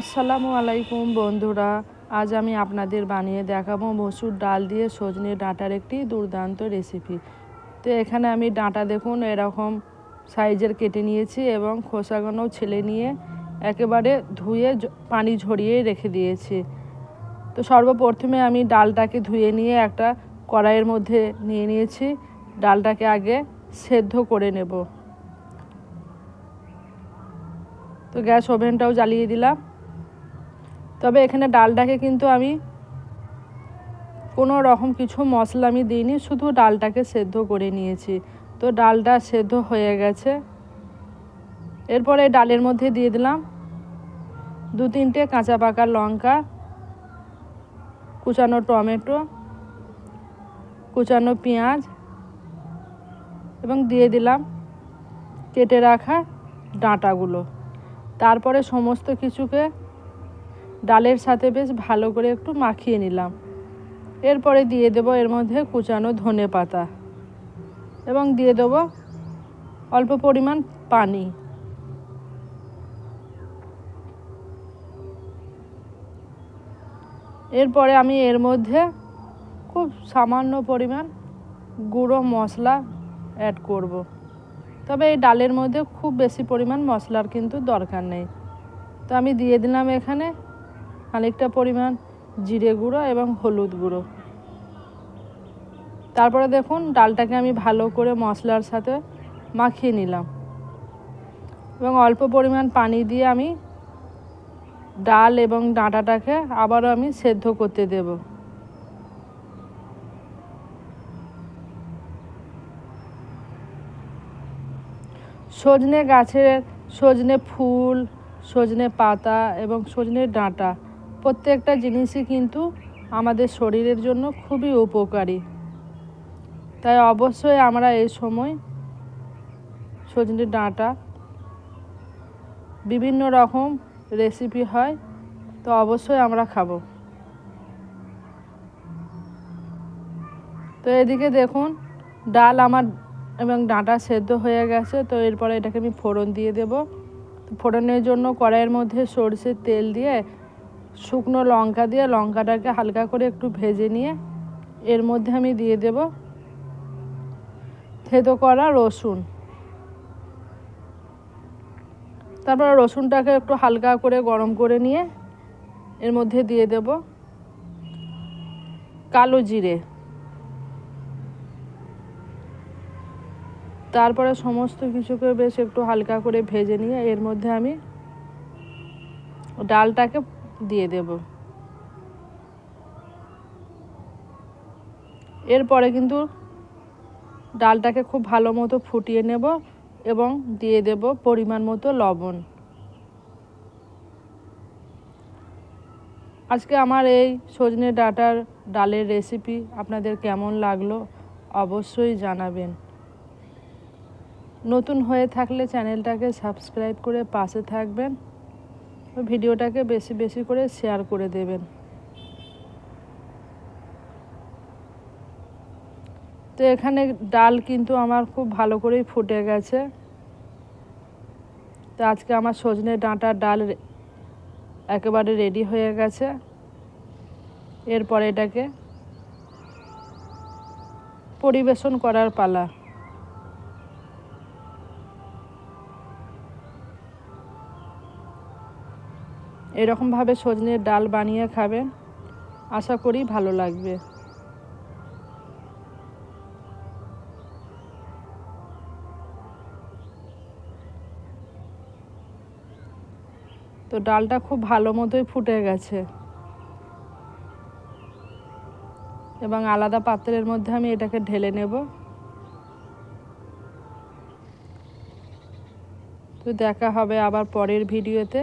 আসসালামু আলাইকুম বন্ধুরা, আজ আমি আপনাদের বানিয়ে দেখাবো মসুর ডাল দিয়ে সজনে ডাঁটার একটি দুর্দান্ত রেসিপি। তো এখানে আমি ডাঁটা দেখুন, এরকম সাইজের কেটে নিয়েছি এবং খোসাগুলোও ছেলে নিয়ে একেবারে ধুয়ে পানি ঝরিয়ে রেখে দিয়েছি। তো সর্বপ্রথমে আমি ডালটাকে ধুয়ে নিয়ে একটা কড়াইয়ের মধ্যে নিয়ে নিয়েছি। ডালটাকে আগে সেদ্ধ করে নেব। তো গ্যাস ওভেনটাও জ্বালিয়ে দিলাম। তবে এখানে ডালটাকে কিন্তু আমি কোনো রকম কিছু মশলা আমি দিইনি, শুধু ডালটাকে সেদ্ধ করে নিয়েছি। তো ডালটা সেদ্ধ হয়ে গেছে। এরপরে ডালের মধ্যে দিয়ে দিলাম দু তিনটে কাঁচা পাকা লঙ্কা, কুচানো টমেটো, কুচানো পেঁয়াজ এবং দিয়ে দিলাম কেটে রাখা ডাঁটাগুলো। তারপরে সমস্ত কিছুকে ডালের সাথে বেশ ভালো করে একটু মাখিয়ে নিলাম। এরপরে দিয়ে দেব এর মধ্যে কুচানো ধনে পাতা এবং দিয়ে দেবো অল্প পরিমাণ পানি। এরপরে আমি এর মধ্যে খুব সামান্য পরিমাণ গুঁড়ো মশলা অ্যাড করব। তবে এই ডালের মধ্যে খুব বেশি পরিমাণ মশলার কিন্তু দরকার নেই। তো আমি দিয়ে দিলাম এখানে খানিকটা পরিমাণ জিরে গুঁড়ো এবং হলুদ গুঁড়ো। তারপরে দেখুন ডালটাকে আমি ভালো করে মশলার সাথে মাখিয়ে নিলাম। এবং অল্প পরিমাণ পানি দিয়ে আমি ডাল এবং ডাঁটাটাকে আবারও আমি সেদ্ধ করতে দেব। সজনে গাছের সজনে ফুল, সজনে পাতা এবং সজনে ডাঁটা প্রত্যেকটা জিনিসই কিন্তু আমাদের শরীরের জন্য খুবই উপকারী। তাই অবশ্যই আমরা এই সময় সজনে ডাঁটা, বিভিন্ন রকম রেসিপি হয়, তো অবশ্যই আমরা খাব। তো এদিকে দেখুন, ডাল আমার এবং ডাঁটা সেদ্ধ হয়ে গেছে, তো এরপরে এটাকে আমি ফোড়ন দিয়ে দেব। ফোড়নের জন্য কড়াইয়ের মধ্যে সরষের তেল দিয়ে শুকনো লঙ্কা দিয়ে লঙ্কাটাকে হালকা করে একটু ভেজে নিয়ে এর মধ্যে আমি দিয়ে দেব থেতো করা রসুন। তারপর রসুনটাকে একটু হালকা করে গরম করে নিয়ে এর মধ্যে দিয়ে দেব কালো জিরে। তারপরে সমস্ত কিছুকে বেশ একটু হালকা করে ভেজে নিয়ে এর মধ্যে আমি ডালটাকে দিয়ে দেব। এরপরে কিন্তু ডালটাকে খুব ভালো মতো ফুটিয়ে নেব এবং দিয়ে দেব পরিমাণ মতো লবণ। আজকে আমার এই সজনে ডাটার ডালের রেসিপি আপনাদের কেমন লাগল অবশ্যই জানাবেন। নতুন হয়ে থাকলে চ্যানেলটাকে সাবস্ক্রাইব করে পাশে থাকবেন। ভিডিওটাকে বেশি বেশি করে শেয়ার করে দেবেন। তো এখানে ডাল কিন্তু আমার খুব ভালো করেই ফুটে গেছে। তো আজকে আমার সজনে ডাঁটার ডাল একেবারে রেডি হয়ে গেছে। এরপরে এটাকে পরিবেশন করার পালা। এরকমভাবে সজনের ডাল বানিয়ে খাবেন আশা করি ভালো লাগবে। তো ডালটা খুব ভালো মতোই ফুটে গেছে। এবং আলাদা পাত্রের মধ্যে আমি এটাকে ঢেলে নেব। তো দেখা হবে আবার পরের ভিডিওতে।